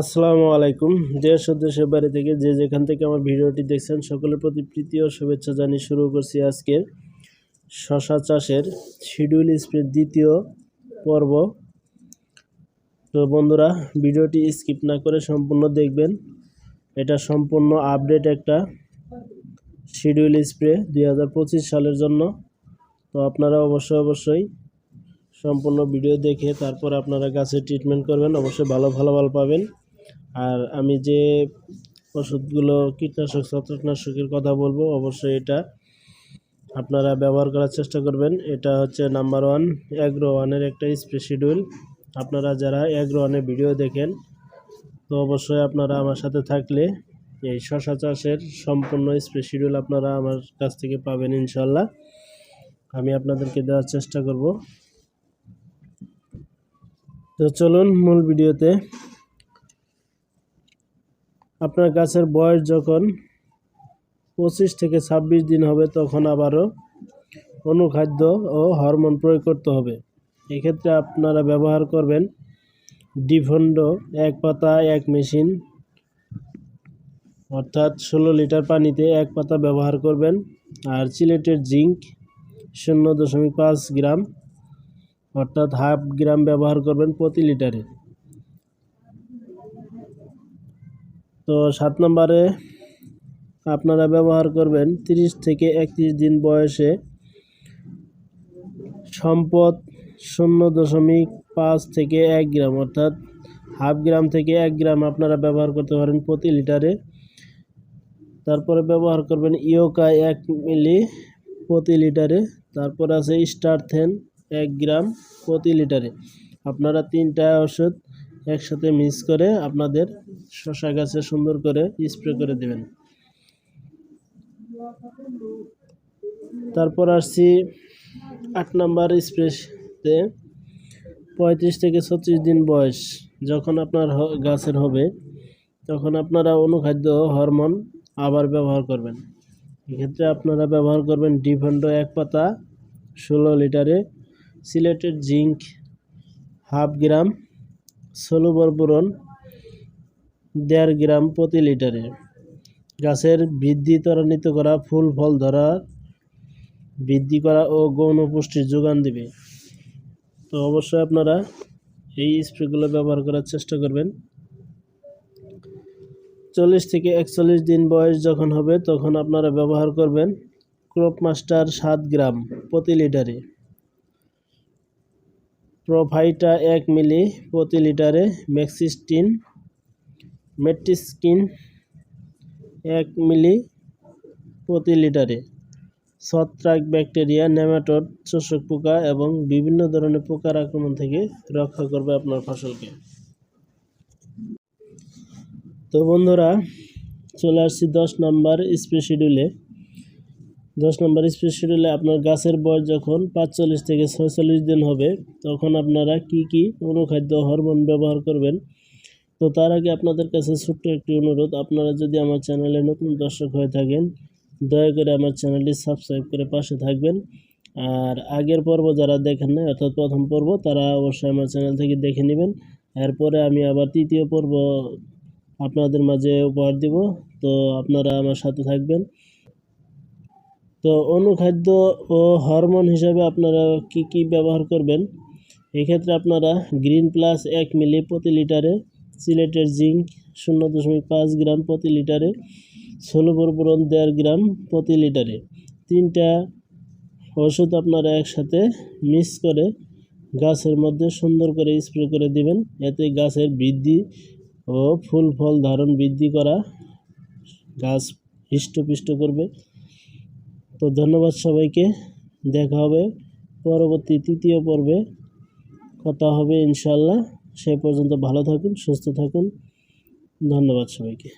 আসসালামু আলাইকুম। দেশ দেশের বাইরে থেকে যে যেখান থেকে আমার ভিডিওটি দেখছেন, সকলের প্রতি প্রীতি ও শুভেচ্ছা জানিয়ে শুরু করছি আজকের শশা চাষের শিডিউল স্প্রের দ্বিতীয় পর্ব। তো বন্ধুরা, ভিডিওটি স্কিপ না করে সম্পূর্ণ দেখবেন। এটা সম্পূর্ণ আপডেট একটা শিডিউল স্প্রে দু হাজার পঁচিশ সালের জন্য। তো আপনারা অবশ্যই অবশ্যই সম্পূর্ণ ভিডিও দেখে তারপর আপনারা গাছে ট্রিটমেন্ট করবেন। অবশ্যই ভালো ফলাফল পাবেন। আর আমি যে ওষুধগুলো কীটনাশক, ছত্রাকনাশকের কথা বলব, অবশ্যই এটা আপনারা ব্যবহার করার চেষ্টা করবেন। এটা হচ্ছে নাম্বার ওয়ান অ্যাগ্রো ওয়ানের একটা শিডিউল। আপনারা যারা অ্যাগ্রো ওয়ানের ভিডিও দেখেন, তো অবশ্যই আপনারা আমার সাথে থাকলে এই শশা চাষের সম্পূর্ণ শিডিউল আপনারা আমার কাছ থেকে পাবেন ইনশাল্লাহ। আমি আপনাদেরকে দেওয়ার চেষ্টা করব। তো চলুন মূল ভিডিওতে আপনার গাছের বয়স যখন পঁচিশ থেকে ছাব্বিশ দিন হবে, তখন আবারও অনুখাদ্য ও হরমোন প্রয়োগ করতে হবে। এক্ষেত্রে আপনারা ব্যবহার করবেন ডিফন্ড এক পাতা, এক মেশিন, অর্থাৎ ষোলো লিটার পানিতে এক পাতা ব্যবহার করবেন। আর সিলেটের জিঙ্ক শূন্য দশমিক পাঁচ গ্রাম, অর্থাৎ হাফ গ্রাম ব্যবহার করবেন প্রতি লিটারে। তো সাত নম্বরে আপনারা ব্যবহার করবেন তিরিশ থেকে একত্রিশ দিন বয়সে সম্পদ শূন্য দশমিক পাঁচ থেকে এক গ্রাম, অর্থাৎ হাফ গ্রাম থেকে এক গ্রাম আপনারা ব্যবহার করতে পারেন প্রতি লিটারে। তারপরে ব্যবহার করবেন ইয়োকা এক মিলি প্রতি লিটারে। তারপর আছে স্টারথেন এক গ্রাম প্রতি লিটারে। আপনারা তিনটা ওষুধ একসাথে মিক্স করে আপনাদের শশা গাছে সুন্দর করে স্প্রে করে দেবেন। তারপর আসছি আট নাম্বার স্প্রেতে পঁয়ত্রিশ থেকে ছত্রিশ দিন বয়স যখন আপনার গাছের হবে, তখন আপনারা অনুখাদ্য হরমোন আবার ব্যবহার করবেন। এক্ষেত্রে আপনারা ব্যবহার করবেন ডিফেন্ডো এক পাতা, ষোলো লিটারে সিলেটেড জিঙ্ক, হাফ গ্রাম ষোলো বোরন দেড় গ্রাম প্রতি লিটারে। গাছের বৃদ্ধি ত্বরান্বিত করা ফুল, ফল ধরা, বৃদ্ধি করা ও গৌণ পুষ্টির যোগান দেবে। তো অবশ্যই আপনারা এই স্প্রেগুলো ব্যবহার করার চেষ্টা করবেন। চল্লিশ থেকে একচল্লিশ দিন বয়স যখন হবে, তখন আপনারা ব্যবহার করবেন ক্রপ মাস্টার সাত গ্রাম প্রতি লিটারে। প্রোফাইটা এক মিলি প্রতি লিটারে ম্যাক্সিস্টিন মেট্রিস্কিন এক মিলি প্রতি লিটারে। ছত্রাক ব্যাকটেরিয়া, নেমাটোড, শোষক পোকা এবং বিভিন্ন ধরনের পোকার আক্রমণ থেকে রক্ষা করবে আপনার ফসলকে। তো বন্ধুরা, চলে আসছি দশ নাম্বার স্প্রে দশ নম্বর স্পেশালি আপনার গাছের বয়স যখন পাঁচচল্লিশ থেকে ছয়চল্লিশ দিন হবে, তখন আপনারা কি কি অনুখাদ্য, হরমোন ব্যবহার করবেন? তো তার আগে আপনাদের কাছে ছোট্ট একটি অনুরোধ, আপনারা যদি আমার চ্যানেলে নতুন দর্শক হয়ে থাকেন, দয়া করে আমার চ্যানেলটি সাবস্ক্রাইব করে পাশে থাকবেন। আর আগের পর্ব যারা দেখেন না অর্থাৎ প্রথম পর্ব, তারা অবশ্যই আমার চ্যানেল থেকে দেখে নেবেন। এরপরে আমি আবার তৃতীয় পর্ব আপনাদের মাঝে উপহার দিব। তো আপনারা আমার সাথে থাকবেন। তো অনুখাদ্য ও হরমোন হিসাবে আপনারা কি কি ব্যবহার করবেন? এক্ষেত্রে আপনারা গ্রিন প্লাস এক মিলি প্রতি লিটারে, সিলেটের জিঙ্ক শূন্য দশমিক পাঁচ গ্রাম প্রতি লিটারে ষোলো বরবরণ দেড় গ্রাম প্রতি লিটারে। তিনটা ওষুধ আপনারা একসাথে মিক্স করে গাছের মধ্যে সুন্দর করে স্প্রে করে দিবেন। এতে গাছের বৃদ্ধি ও ফুল ফল ধারণ বৃদ্ধি করা গাছ হৃষ্টপুষ্ট করবে। তো ধন্যবাদ সবাইকে, দেখা হবে পরবর্তী তৃতীয় পর্বে। কথা হবে ইনশাল্লাহ সে পর্যন্ত ভালো থাকুন, সুস্থ থাকুন। ধন্যবাদ সবাইকে।